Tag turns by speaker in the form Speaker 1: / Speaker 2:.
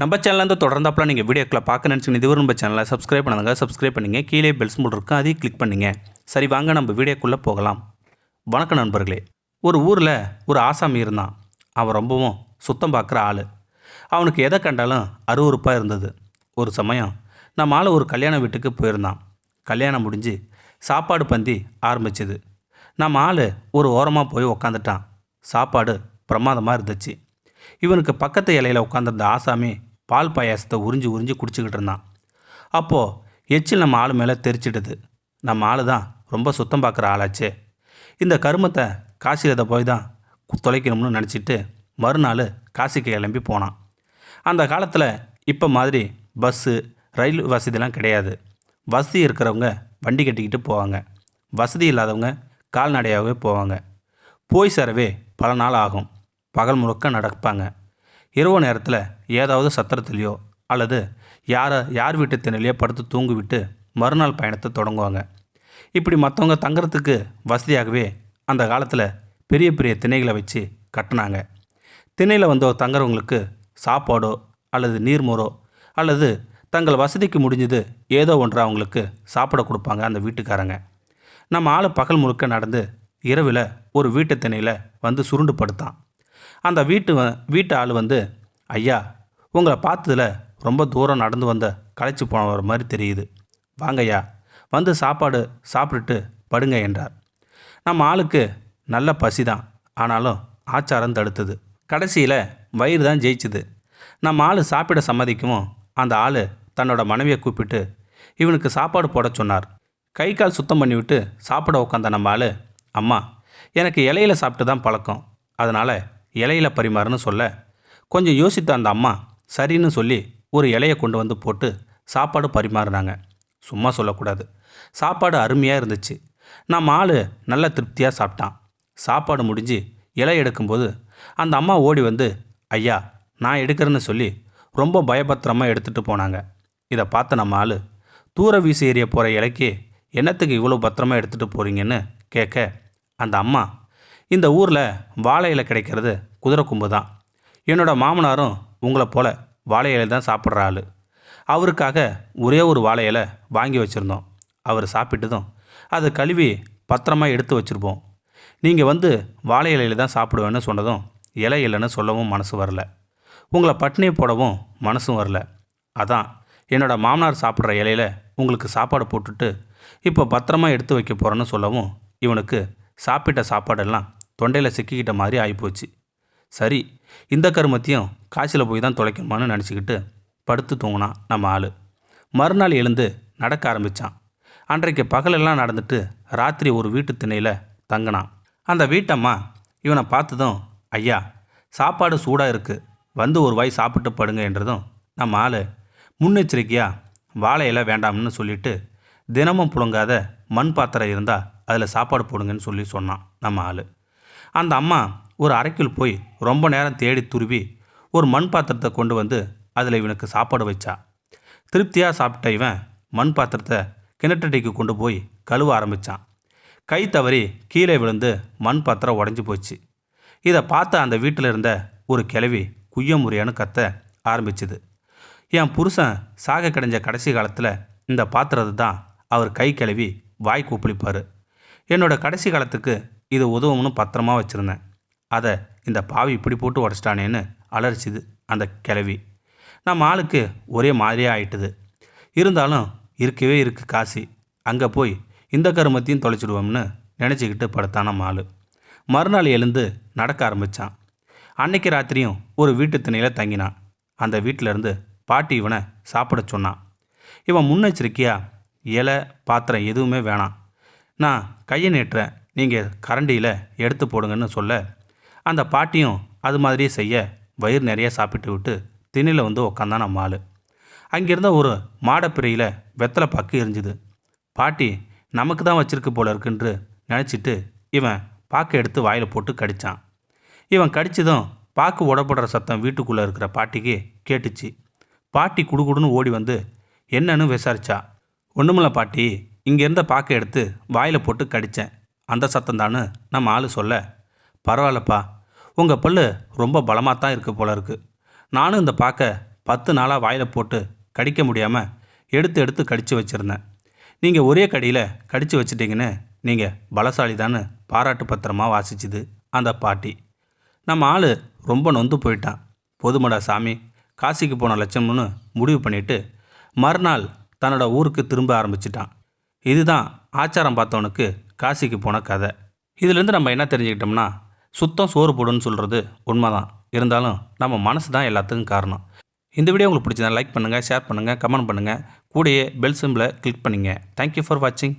Speaker 1: நம்ம சேனலேருந்து தொடர்ந்தாப்பில் நீங்கள் வீடியோக்களை பார்க்க நினச்சிங்க இது நம்ம சேனலை சப்ஸ்கிரைப் பண்ணுங்க சப்ஸ்கிரைப் பண்ணுங்க. கீழே பெல்ஸ் சிம்பிள் இருக்கும் அதையும் கிளிக் பண்ணுங்க. சரி வாங்க நம்ம வீடியோக்குள்ளே போகலாம். வணக்கம் நண்பர்களே. ஒரு ஊரில் ஒரு ஆசாமி இருந்தான். அவன் ரொம்பவும் சுத்தம் பார்க்குற ஆள். அவனுக்கு எதை கண்டாலும் அருவருப்பாக இருந்தது. ஒரு சமயம் நம்ம ஆள் ஒரு கல்யாண வீட்டுக்கு போயிருந்தான். கல்யாணம் முடிஞ்சு சாப்பாடு பந்தி ஆரம்பிச்சுது. நம்ம ஆள் ஒரு ஓரமாக போய் உக்காந்துட்டான். சாப்பாடு பிரமாதமாக இருந்துச்சு. இவனுக்கு பக்கத்து இலையில் உட்காந்துருந்த ஆசாமி பால் பாயாசத்தை உறிஞ்சி உறிஞ்சி குடிச்சிக்கிட்டு இருந்தான். அப்போது எச்சில் நம்ம ஆள் மேலே தெரிச்சிடுது. நம்ம ஆள் தான் ரொம்ப சுத்தம் பார்க்குற ஆளாச்சே. இந்த கருமத்தை காசியில் போய் தான் தொலைக்கணும்னு நினச்சிட்டு மறுநாள் காசிக்கு கிளம்பி போனான். அந்த காலத்தில் இப்போ மாதிரி பஸ்ஸு ரயில் வசதிலாம் கிடையாது. வசதி இருக்கிறவங்க வண்டி கட்டிக்கிட்டு போவாங்க. வசதி இல்லாதவங்க கால்நடையாகவே போவாங்க. போய் சேரவே பல நாள் ஆகும். பகல் முழுக்க நடப்பாங்க. இரவு நேரத்தில் ஏதாவது சத்திரத்துலேயோ அல்லது யாரை யார் வீட்டு திணையிலையோ படுத்து தூங்கிவிட்டு மறுநாள் பயணத்தை தொடங்குவாங்க. இப்படி மற்றவங்க தங்குறதுக்கு வசதியாகவே அந்த காலத்தில் பெரிய பெரிய திணைகளை வச்சு கட்டினாங்க. திணையில் வந்த தங்குறவங்களுக்கு சாப்பாடோ அல்லது நீர்மோரோ அல்லது தங்கள் வசதிக்கு முடிஞ்சது ஏதோ ஒன்றை அவங்களுக்கு சாப்பிட கொடுப்பாங்க அந்த வீட்டுக்காரங்க. நம்ம ஆள் பகல் முழுக்க நடந்து இரவில் ஒரு வீட்டு திணையில் வந்து சுருண்டு படுத்தான். அந்த வீட்டு வ- வீட்டு ஆள் வந்து ஐயா உங்களை பார்த்ததுல ரொம்ப தூரம் நடந்து வந்த களைச்சி போனவர் மாதிரி தெரியுது. வாங்கய்யா வந்து சாப்பாடு சாப்பிட்டுட்டு படுங்க என்றார். நம்ம ஆளுக்கு நல்ல பசி தான். ஆனாலும் ஆச்சாரம் தடுத்தது. கடைசியில் வயிறு தான் ஜெயிச்சுது. நம்ம ஆள் சாப்பிட சம்மதிக்கவும் அந்த ஆள் தன்னோட மனைவியை கூப்பிட்டு இவனுக்கு சாப்பாடு போட சொன்னார். கை கால் சுத்தம் பண்ணிவிட்டு சாப்பிட உட்காந்த நம்ம ஆள் அம்மா எனக்கு இலையில சாப்பிட்டு தான் பழக்கம். அதனால் இலையில பரிமாறுன்னு சொல்ல கொஞ்சம் யோசித்த அந்த அம்மா சரின்னு சொல்லி ஒரு இலையை கொண்டு வந்து போட்டு சாப்பாடு பரிமாறுனாங்க. சும்மா சொல்லக்கூடாது. சாப்பாடு அருமையாக இருந்துச்சு. நம்ம ஆள் நல்ல திருப்தியாக சாப்பிட்டான். சாப்பாடு முடிஞ்சு இலை எடுக்கும்போது அந்த அம்மா ஓடி வந்து ஐயா நான் எடுக்கிறேன்னு சொல்லி ரொம்ப பயபத்திரமாக எடுத்துகிட்டு போனாங்க. இதை பார்த்த நம்ம ஆள் தூர வீசி ஏறிய போகிற இலைக்கு என்னத்துக்கு இவ்வளோ பத்திரமா எடுத்துகிட்டு போகிறீங்கன்னு கேட்க அந்த அம்மா இந்த ஊரில் வாழை இலை கிடைக்கிறது குதிரை கொம்பு தான் என்னோடய மாமனாரும் உங்களை போல வாழை இலையில் தான் சாப்பிட்ற ஆள். அவருக்காக ஒரே ஒரு வாழை இலை வாங்கி வச்சுருந்தோம். அவர் சாப்பிட்டதும் அதை கழுவி பத்திரமா எடுத்து வச்சுருப்போம். நீங்கள் வந்து வாழை இலையில தான் சாப்பிடுவேன்னு சொன்னதும் இலை இல்லைன்னு சொல்லவும் மனசு வரல. உங்களை பட்டினி போடவும் மனசும் வரல. அதான் என்னோட மாமனார் சாப்பிட்ற இலையில உங்களுக்கு சாப்பாடு போட்டுட்டு இப்போ பத்திரமா எடுத்து வைக்க போகிறேன்னு சொல்லவும் இவனுக்கு சாப்பிட்ட சாப்பாடெல்லாம் தொண்டையில் சிக்கிக்கிட்ட மாதிரி ஆகிப்போச்சு சரி இந்த கருமத்தையும் காய்ச்சல போய் தான் தொலைக்கணுமான்னு நினச்சிக்கிட்டு படுத்து தூங்கினான் நம்ம ஆள். மறுநாள் எழுந்து நடக்க ஆரம்பித்தான் அன்றைக்கு பகலெல்லாம் நடந்துட்டு ராத்திரி ஒரு வீட்டு திணையில் தங்கினான். அந்த வீட்டம்மா இவனை பார்த்ததும் ஐயா சாப்பாடு சூடாக இருக்குது வந்து ஒரு வாய் சாப்பிட்டு படுங்க என்றதும் நம்ம ஆள் முன்னெச்சரிக்கையாக வாழை வேண்டாம்னு சொல்லிட்டு தினமும் புழங்காத மண் பாத்திரம் இருந்தால் அதில் சாப்பாடு போடுங்கன்னு சொல்லி சொன்னான் நம்ம ஆள். அந்த அம்மா ஒரு அறைக்குள் போய் ரொம்ப நேரம் தேடி துருவி ஒரு மண் பாத்திரத்தை கொண்டு வந்து அதில் இவனுக்கு சாப்பாடு வச்சா. திருப்தியாக சாப்பிட்ட இவன் மண் பாத்திரத்தை கிணற்றடிக்கு கொண்டு போய் கழுவ ஆரம்பித்தான் கை தவறி கீழே விழுந்து மண் பாத்திரம் உடஞ்சி போச்சு. இதை பார்த்த அந்த வீட்டில் இருந்த ஒரு கிளவி குய்யமுறையான்னு கத்த ஆரம்பிச்சுது. என் புருஷன் சாக கிடைஞ்ச கடைசி காலத்தில் இந்த பாத்திரத்தை தான் அவர் கை கிளவி வாய் கூப்பிளிப்பார். என்னோட கடைசி காலத்துக்கு இது உதவும்னு பத்திரமா வச்சுருந்தேன். அதை இந்த பாவி இப்படி போட்டு உடச்சிட்டானேன்னு அலர்ச்சிது அந்த கிளவி நம்ம ஆளுக்கு ஒரே மாதிரியாக ஆயிட்டுது. இருந்தாலும் இருக்கவே இருக்கு காசி. அங்கே போய் இந்த கருமத்தையும் தொலைச்சிடுவோம்னு நினச்சிக்கிட்டு படுத்தான நம்ம மறுநாள் எழுந்து நடக்க ஆரம்பித்தான் அன்னைக்கு ராத்திரியும் ஒரு வீட்டு திணையில் தங்கினான். அந்த வீட்டிலேருந்து பாட்டி இவனை சாப்பிட சொன்னான். இவன் முன்னெச்சரிக்கையாக இலை பாத்திரம் எதுவுமே வேணாம். நான் கையை நீட்டுறேன். நீங்கள் கரண்டியில் எடுத்து போடுங்கன்னு சொல்ல அந்த பாட்டியும் அது மாதிரியே செய்ய வயிறு நிறைய சாப்பிட்டு விட்டு திண்ணில் வந்து உக்காந்தான் நம்ம ஆள். அங்கேருந்த ஒரு மாடப்பிரையில் வெத்தலை பாக்கு எரிஞ்சுது. பாட்டி நமக்கு தான் வச்சிருக்கு போல இருக்குன்று நினச்சிட்டு இவன் பாக்கை எடுத்து வாயில் போட்டு கடிச்சான். இவன் கடிச்சதும் பாக்கு உடப்படுற சத்தம் வீட்டுக்குள்ளே இருக்கிற பாட்டிக்கு கேட்டுச்சு. பாட்டி குடுகுடுன்னு ஓடி வந்து என்னன்னு விசாரிச்சா? ஒன்றுமில்ல பாட்டி இங்கேருந்த பாக்கை எடுத்து வாயில் போட்டு கடித்தேன் அந்த சத்தம் தானு நம்ம ஆள் சொல்ல பரவாயில்லப்பா உங்கள் பல்லு ரொம்ப பலமாக தான் இருக்குது போல இருக்கு. நானும் இந்த பாக்க பத்து நாளாக வாயில் போட்டு கடிக்க முடியாமல் எடுத்து எடுத்து கடித்து வச்சுருந்தேன். நீங்கள் ஒரே கடியில் கடித்து வச்சிட்டிங்கன்னு நீங்கள் பலசாலி தான்னு பாராட்டு பத்திரமா வாசிச்சுது அந்த பாட்டி. நம்ம ஆள் ரொம்ப நொந்து போயிட்டான். பொதுமடா சாமி காசிக்கு போன லட்சம்னு முடிவு பண்ணிட்டு மறுநாள் தன்னோட ஊருக்கு திரும்ப ஆரம்பிச்சிட்டான். இதுதான் ஆச்சாரம் பார்த்தவனுக்கு காசிக்கு போன கதை. இதுலேருந்து நம்ம என்ன தெரிஞ்சுக்கிட்டோம்னா சுத்தம் சோறு போடுன்னு சொல்கிறது உண்மைதான். இருந்தாலும் நம்ம மனசு தான் எல்லாத்துக்கும் காரணம். இந்த வீடியோ உங்களுக்கு பிடிச்சதா லைக் பண்ணுங்கள் ஷேர் பண்ணுங்கள் கமெண்ட் பண்ணுங்கள் கூடயே பெல் சிம்பிளை கிளிக் பண்ணுங்கள் தேங்க்யூ ஃபார் வாட்சிங்